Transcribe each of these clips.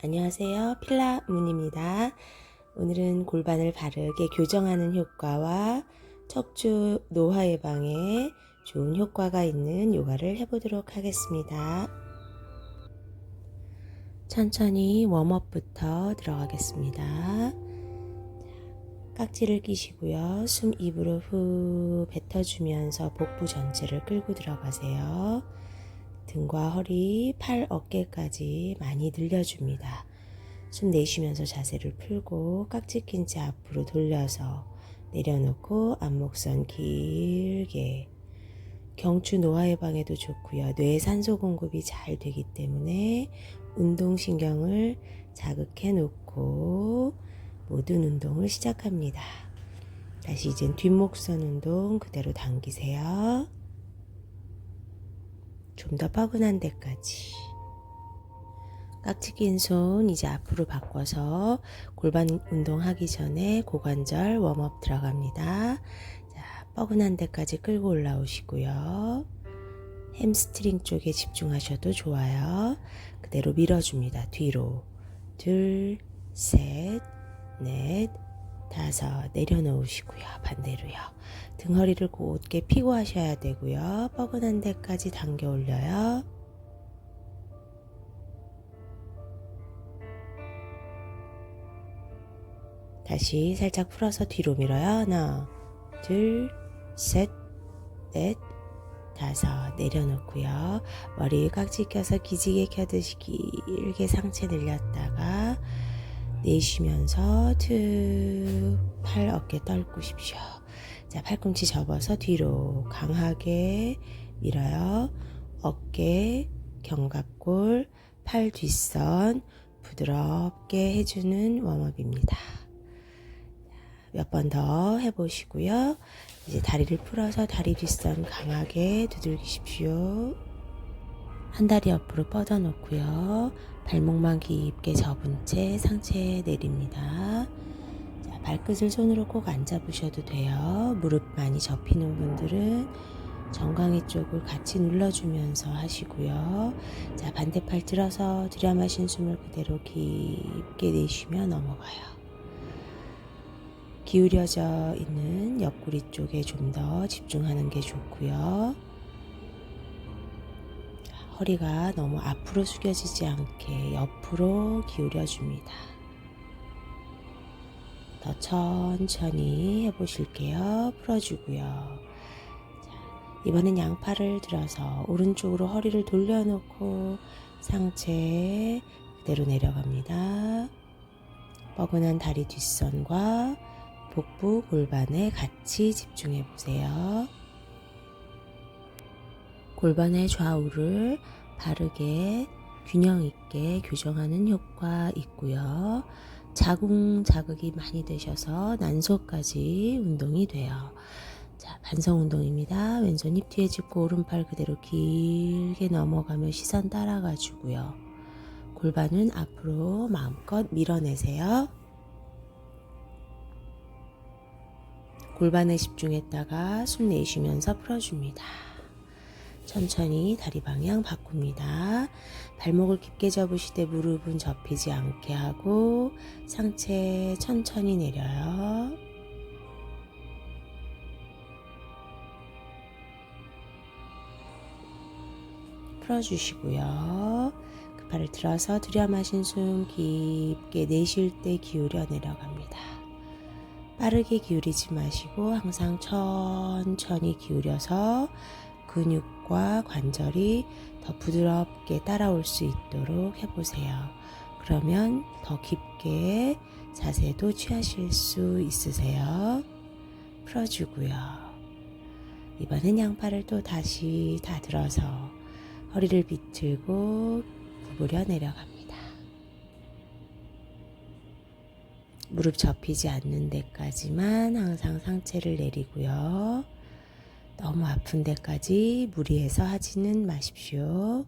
안녕하세요. 필라문입니다. 오늘은 골반을 바르게 교정하는 효과와 척추 노화 예방에 좋은 효과가 있는 요가를 해보도록 하겠습니다. 천천히 웜업부터 들어가겠습니다. 깍지를 끼시고요. 숨 입으로 후 뱉어주면서 복부 전체를 끌고 들어가세요. 등과 허리, 팔, 어깨까지 많이 늘려줍니다. 숨 내쉬면서 자세를 풀고 깍지 낀 채 앞으로 돌려서 내려놓고 앞목선 길게 경추 노화 예방에도 좋고요. 뇌 산소 공급이 잘 되기 때문에 운동신경을 자극해 놓고 모든 운동을 시작합니다. 다시 이젠 뒷목선 운동 그대로 당기세요. 좀 더 뻐근한 데까지. 깍지 낀 손 이제 앞으로 바꿔서 골반 운동하기 전에 고관절 웜업 들어갑니다. 자, 뻐근한 데까지 끌고 올라오시고요. 햄스트링 쪽에 집중하셔도 좋아요. 그대로 밀어줍니다. 뒤로. 둘, 셋, 넷, 다섯 내려놓으시고요. 반대로요. 등허리를 곧게 피고 하셔야 되고요. 뻐근한 데까지 당겨 올려요. 다시 살짝 풀어서 뒤로 밀어요. 하나, 둘, 셋, 넷, 다섯 내려놓고요. 머리 깍지 껴서 기지개 켜듯이 길게 상체 늘렸다가 내쉬면서 툭 팔 어깨 떨구십시오. 자, 팔꿈치 접어서 뒤로 강하게 밀어요. 어깨, 견갑골, 팔 뒷선 부드럽게 해주는 웜업입니다. 몇 번 더 해보시고요. 이제 다리를 풀어서 다리 뒷선 강하게 두들기십시오. 한 다리 옆으로 뻗어 놓고요. 발목만 깊게 접은 채 상체에 내립니다. 자, 발끝을 손으로 꼭 안 잡으셔도 돼요. 무릎 많이 접히는 분들은 정강이 쪽을 같이 눌러주면서 하시고요. 자, 반대팔 들어서 들여마신 숨을 그대로 깊게 내쉬며 넘어가요. 기울여져 있는 옆구리 쪽에 좀 더 집중하는 게 좋고요. 허리가 너무 앞으로 숙여지지 않게 옆으로 기울여 줍니다. 더 천천히 해보실게요. 풀어주고요. 자, 이번엔 양팔을 들어서 오른쪽으로 허리를 돌려놓고 상체 그대로 내려갑니다. 뻐근한 다리 뒷선과 복부 골반에 같이 집중해 보세요. 골반의 좌우를 바르게 균형 있게 교정하는 효과 있고요. 자궁 자극이 많이 되셔서 난소까지 운동이 돼요. 자, 반성 운동입니다. 왼손 힙 뒤에 짚고 오른팔 그대로 길게 넘어가며 시선 따라가 주고요. 골반은 앞으로 마음껏 밀어내세요. 골반에 집중했다가 숨 내쉬면서 풀어줍니다. 천천히 다리 방향 바꿉니다. 발목을 깊게 접으시되 무릎은 접히지 않게 하고 상체 천천히 내려요. 풀어주시고요. 그 팔을 들어서 들여마신 숨 깊게 내쉴 때 기울여 내려갑니다. 빠르게 기울이지 마시고 항상 천천히 기울여서 근육 과 관절이 더 부드럽게 따라올 수 있도록 해보세요. 그러면 더 깊게 자세도 취하실 수 있으세요. 풀어주고요. 이번엔 양팔을 또 다시 다 들어서 허리를 비틀고 구부려 내려갑니다. 무릎 접히지 않는 데까지만 항상 상체를 내리고요. 너무 아픈 데까지 무리해서 하지는 마십시오.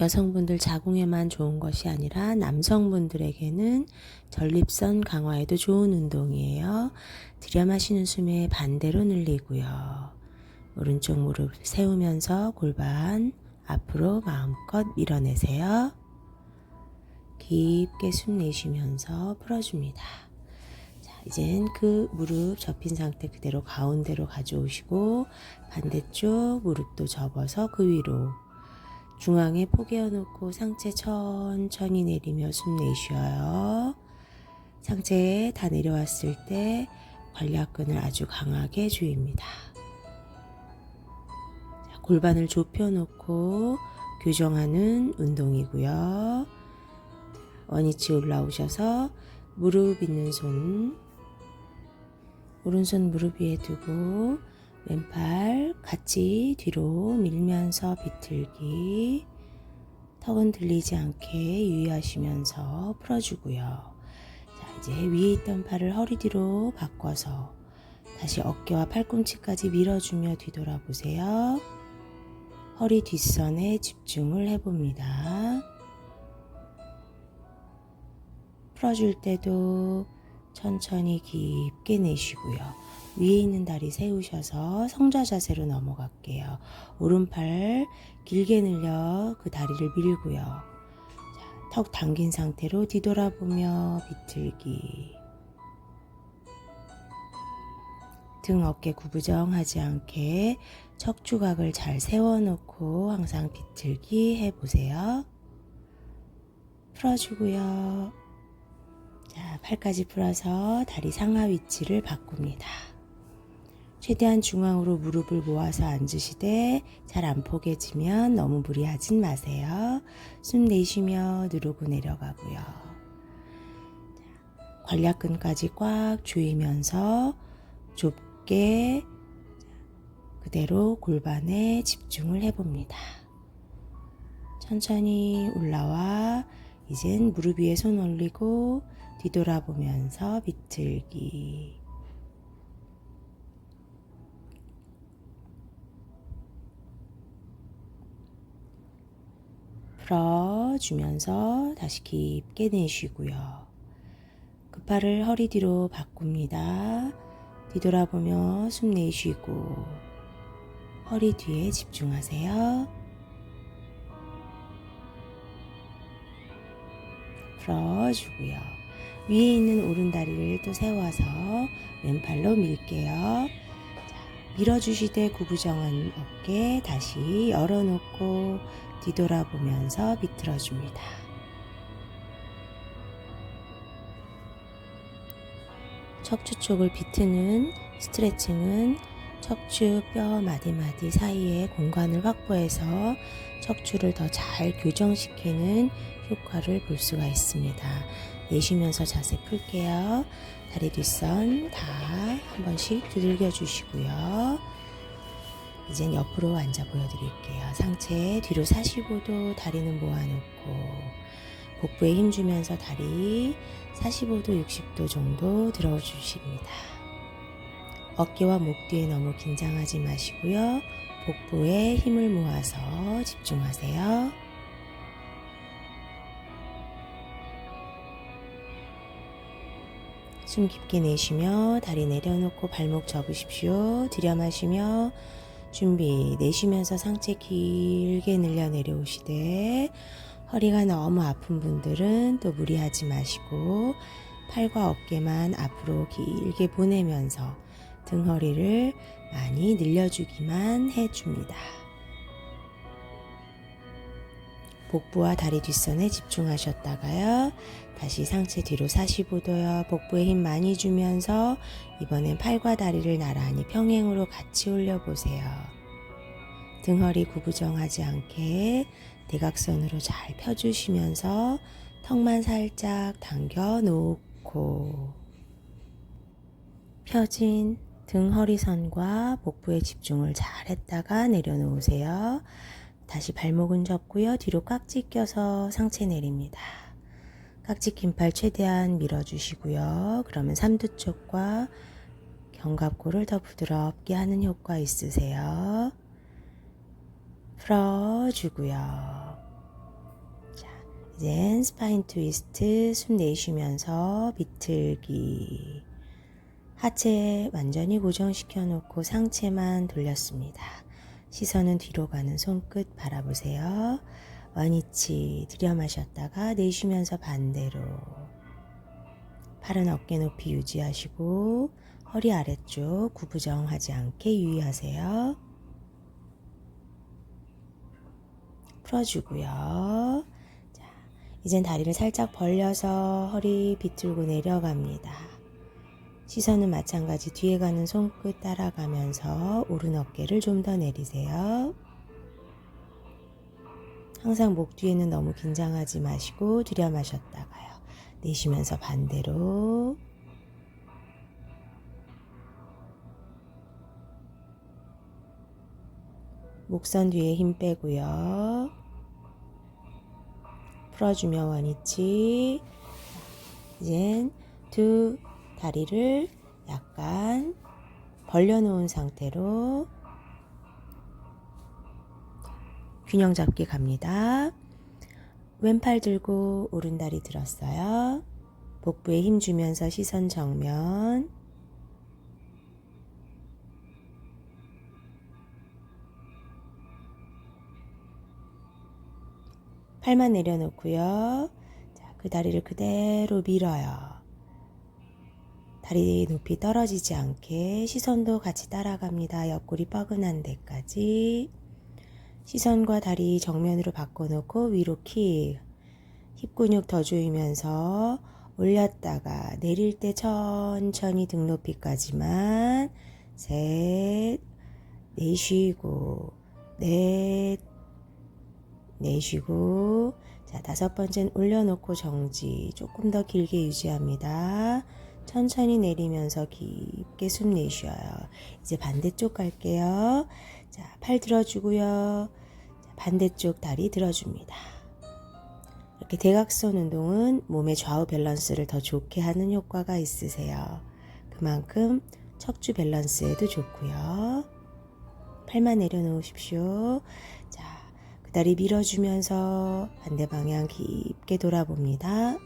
여성분들 자궁에만 좋은 것이 아니라 남성분들에게는 전립선 강화에도 좋은 운동이에요. 들여 마시는 숨에 반대로 늘리고요. 오른쪽 무릎 세우면서 골반 앞으로 마음껏 밀어내세요. 깊게 숨 내쉬면서 풀어줍니다. 자, 이젠 그 무릎 접힌 상태 그대로 가운데로 가져오시고 반대쪽 무릎도 접어서 그 위로 중앙에 포개어 놓고 상체 천천히 내리며 숨 내쉬어요. 상체에 다 내려왔을 때 관략근을 아주 강하게 조입니다. 자, 골반을 좁혀 놓고 교정하는 운동이고요. 원위치 올라오셔서 무릎 있는 손 오른손 무릎 위에 두고 왼팔 같이 뒤로 밀면서 비틀기 턱은 들리지 않게 유의하시면서 풀어주고요. 자, 이제 위에 있던 팔을 허리 뒤로 바꿔서 다시 어깨와 팔꿈치까지 밀어주며 뒤돌아보세요. 허리 뒷선에 집중을 해봅니다. 풀어줄 때도 천천히 깊게 내쉬고요. 위에 있는 다리 세우셔서 성좌 자세로 넘어갈게요. 오른팔 길게 늘려 그 다리를 밀고요. 자, 턱 당긴 상태로 뒤돌아보며 비틀기. 등 어깨 구부정하지 않게 척추각을 잘 세워놓고 항상 비틀기 해보세요. 풀어주고요. 자, 팔까지 풀어서 다리 상하 위치를 바꿉니다. 최대한 중앙으로 무릎을 모아서 앉으시되 잘 안 포개지면 너무 무리하진 마세요. 숨 내쉬며 누르고 내려가고요. 자, 관략근까지 꽉 조이면서 좁게 그대로 골반에 집중을 해봅니다. 천천히 올라와 이젠 무릎 위에 손 올리고 뒤돌아보면서 비틀기. 풀어주면서 다시 깊게 내쉬고요. 그 팔을 허리 뒤로 바꿉니다. 뒤돌아보며 숨 내쉬고 허리 뒤에 집중하세요. 풀어주고요. 위에 있는 오른다리를 또 세워서 왼팔로 밀게요. 자, 밀어주시되 구부정한 어깨 다시 열어놓고 뒤돌아보면서 비틀어줍니다. 척추 쪽을 비트는 스트레칭은 척추 뼈 마디마디 사이에 공간을 확보해서 척추를 더 잘 교정시키는 효과를 볼 수가 있습니다. 내쉬면서 자세 풀게요. 다리 뒷선 다 한 번씩 두들겨 주시고요. 이젠 옆으로 앉아 보여드릴게요. 상체 뒤로 45도 다리는 모아놓고 복부에 힘 주면서 다리 45도, 60도 정도 들어 주십니다. 어깨와 목 뒤에 너무 긴장하지 마시고요. 복부에 힘을 모아서 집중하세요. 숨 깊게 내쉬며 다리 내려놓고 발목 접으십시오. 들여 마시며 준비 내쉬면서 상체 길게 늘려 내려오시되 허리가 너무 아픈 분들은 또 무리하지 마시고 팔과 어깨만 앞으로 길게 보내면서 등 허리를 많이 늘려주기만 해줍니다. 복부와 다리 뒷선에 집중하셨다가요. 다시 상체 뒤로 45도요. 복부에 힘 많이 주면서 이번엔 팔과 다리를 나란히 평행으로 같이 올려보세요. 등허리 구부정하지 않게 대각선으로 잘 펴주시면서 턱만 살짝 당겨 놓고 펴진 등 허리선과 복부에 집중을 잘 했다가 내려놓으세요. 다시 발목은 접고요. 뒤로 깍지 껴서 상체 내립니다. 깍지 긴팔 최대한 밀어주시고요. 그러면 삼두 쪽과 견갑골을 더 부드럽게 하는 효과 있으세요. 풀어주고요. 자, 이젠 스파인 트위스트 숨 내쉬면서 비틀기. 하체 완전히 고정시켜 놓고 상체만 돌렸습니다. 시선은 뒤로 가는 손끝 바라보세요. 원위치 들여 마셨다가 내쉬면서 반대로 팔은 어깨 높이 유지하시고 허리 아래쪽 구부정하지 않게 유의하세요. 풀어주고요. 자, 이젠 다리를 살짝 벌려서 허리 비틀고 내려갑니다. 시선은 마찬가지 뒤에 가는 손끝 따라가면서 오른 어깨를 좀 더 내리세요. 항상 목 뒤에는 너무 긴장하지 마시고 들여 마셨다가요. 내쉬면서 반대로 목선 뒤에 힘 빼고요. 풀어주며 원위치. 이젠 두 다리를 약간 벌려놓은 상태로 균형 잡기 갑니다. 왼팔 들고 오른다리 들었어요. 복부에 힘 주면서 시선 정면. 팔만 내려놓고요. 자, 그 다리를 그대로 밀어요. 다리 높이 떨어지지 않게 시선도 같이 따라갑니다. 옆구리 뻐근한 데까지. 시선과 다리 정면으로 바꿔놓고 위로 킥. 힙 근육 더 조이면서 올렸다가 내릴 때 천천히 등 높이까지만 셋 내쉬고 넷 내쉬고 자 다섯 번째는 올려놓고 정지 조금 더 길게 유지합니다. 천천히 내리면서 깊게 숨 내쉬어요. 이제 반대쪽 갈게요. 자, 팔 들어주고요. 자, 반대쪽 다리 들어줍니다. 이렇게 대각선 운동은 몸의 좌우 밸런스를 더 좋게 하는 효과가 있으세요. 그만큼 척추 밸런스에도 좋고요. 팔만 내려놓으십시오. 자, 그 다리 밀어주면서 반대 방향 깊게 돌아봅니다.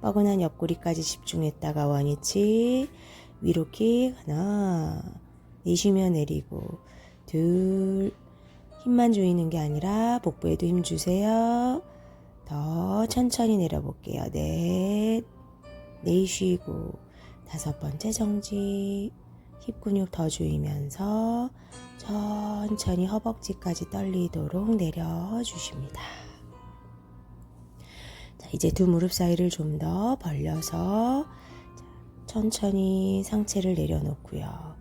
뻐근한 옆구리까지 집중했다가 원위치 위로 킥 하나 내쉬며 내리고 둘 힘만 조이는 게 아니라 복부에도 힘 주세요 더 천천히 내려볼게요 넷 내쉬고 다섯 번째 정지 힙 근육 더 조이면서 천천히 허벅지까지 떨리도록 내려주십니다. 자, 이제 두 무릎 사이를 좀 더 벌려서 자, 천천히 상체를 내려놓고요.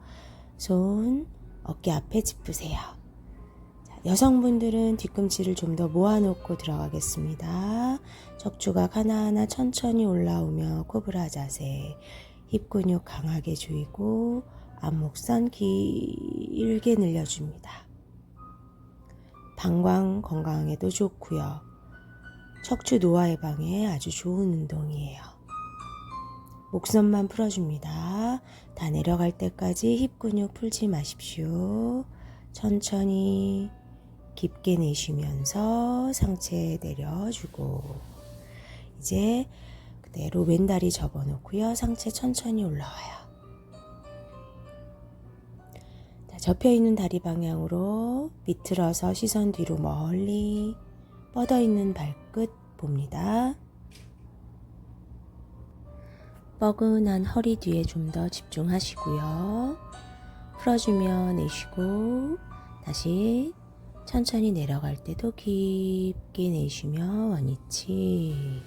손 어깨 앞에 짚으세요. 자, 여성분들은 뒤꿈치를 좀 더 모아놓고 들어가겠습니다. 척추각 하나하나 천천히 올라오며 코브라 자세. 힙 근육 강하게 조이고 앞목선 길게 늘려줍니다. 방광 건강에도 좋고요. 척추 노화 예방에 아주 좋은 운동이에요. 목선만 풀어줍니다. 다 내려갈 때까지 힙 근육 풀지 마십시오. 천천히 깊게 내쉬면서 상체 내려주고 이제 그대로 왼다리 접어놓고요. 상체 천천히 올라와요. 자, 접혀있는 다리 방향으로 비틀어서 시선 뒤로 멀리 뻗어 있는 발끝 봅니다. 뻐근한 허리 뒤에 좀 더 집중하시고요. 풀어주며 내쉬고 다시 천천히 내려갈 때도 깊게 내쉬며 원위치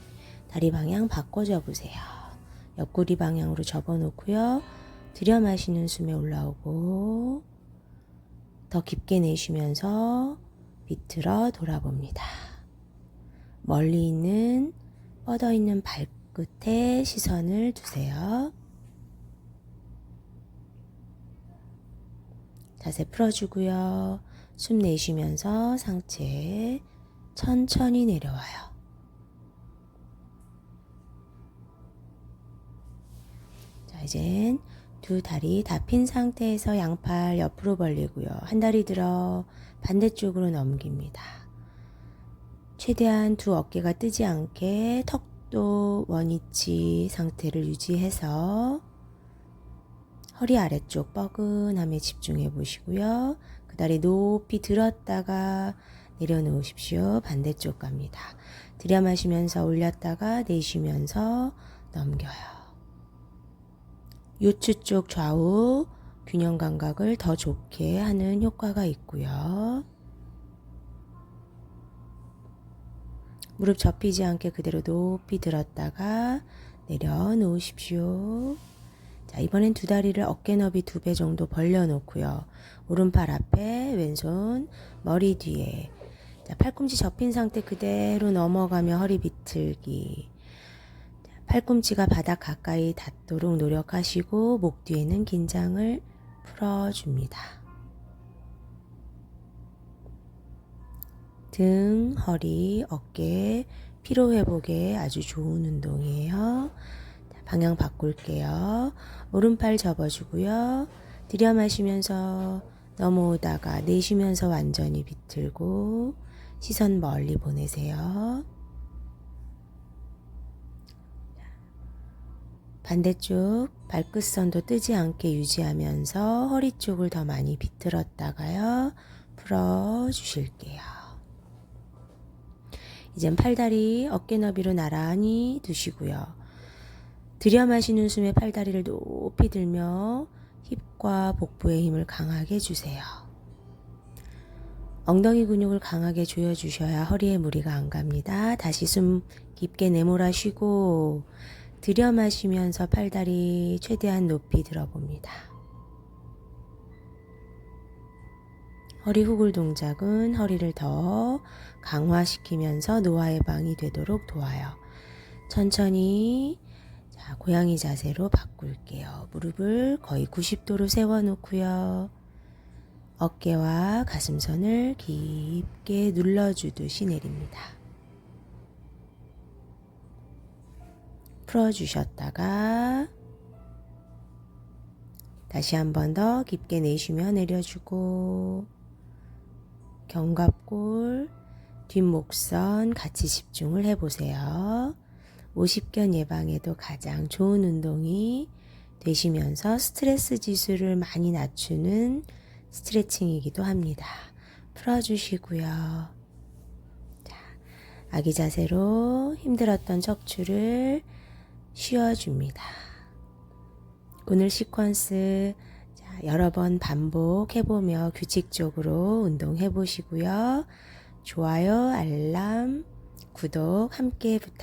다리 방향 바꿔 접으세요. 옆구리 방향으로 접어놓고요. 들여 마시는 숨에 올라오고 더 깊게 내쉬면서 비틀어 돌아봅니다. 멀리 있는 뻗어 있는 발끝에 시선을 두세요. 자세 풀어주고요. 숨 내쉬면서 상체 천천히 내려와요. 자, 이젠 두 다리 다 핀 상태에서 양팔 옆으로 벌리고요. 한 다리 들어 반대쪽으로 넘깁니다. 최대한 두 어깨가 뜨지 않게 턱도 원위치 상태를 유지해서 허리 아래쪽 뻐근함에 집중해 보시고요. 그 다리 높이 들었다가 내려놓으십시오. 반대쪽 갑니다. 들여 마시면서 올렸다가 내쉬면서 넘겨요. 요추 쪽 좌우 균형 감각을 더 좋게 하는 효과가 있고요. 무릎 접히지 않게 그대로 높이 들었다가 내려놓으십시오. 자, 이번엔 두 다리를 어깨 너비 두 배 정도 벌려놓고요. 오른팔 앞에, 왼손 머리 뒤에. 자, 팔꿈치 접힌 상태 그대로 넘어가며 허리 비틀기. 자, 팔꿈치가 바닥 가까이 닿도록 노력하시고 목 뒤에는 긴장을 풀어줍니다. 등, 허리, 어깨, 피로 회복에 아주 좋은 운동이에요. 자, 방향 바꿀게요. 오른팔 접어주고요. 들여 마시면서 넘어오다가 내쉬면서 완전히 비틀고 시선 멀리 보내세요. 반대쪽 발끝선도 뜨지 않게 유지하면서 허리 쪽을 더 많이 비틀었다가요. 풀어 주실게요. 이젠 팔다리 어깨 너비로 나란히 두시고요. 들여 마시는 숨에 팔다리를 높이 들며 힙과 복부의 힘을 강하게 주세요. 엉덩이 근육을 강하게 조여주셔야 허리에 무리가 안 갑니다. 다시 숨 깊게 내몰아 쉬고 들여 마시면서 팔다리 최대한 높이 들어봅니다. 허리 후굴 동작은 허리를 더 강화시키면서 노화 예방이 되도록 도와요. 천천히 자, 고양이 자세로 바꿀게요. 무릎을 거의 90도로 세워놓고요. 어깨와 가슴선을 깊게 눌러주듯이 내립니다. 풀어주셨다가 다시 한 번 더 깊게 내쉬며 내려주고 견갑골, 뒷목선 같이 집중을 해보세요. 50견 예방에도 가장 좋은 운동이 되시면서 스트레스 지수를 많이 낮추는 스트레칭이기도 합니다. 풀어주시고요. 자, 아기 자세로 힘들었던 척추를 쉬어줍니다. 오늘 시퀀스 자, 여러 번 반복해보며 규칙적으로 운동해보시고요. 좋아요, 알람, 구독 함께 부탁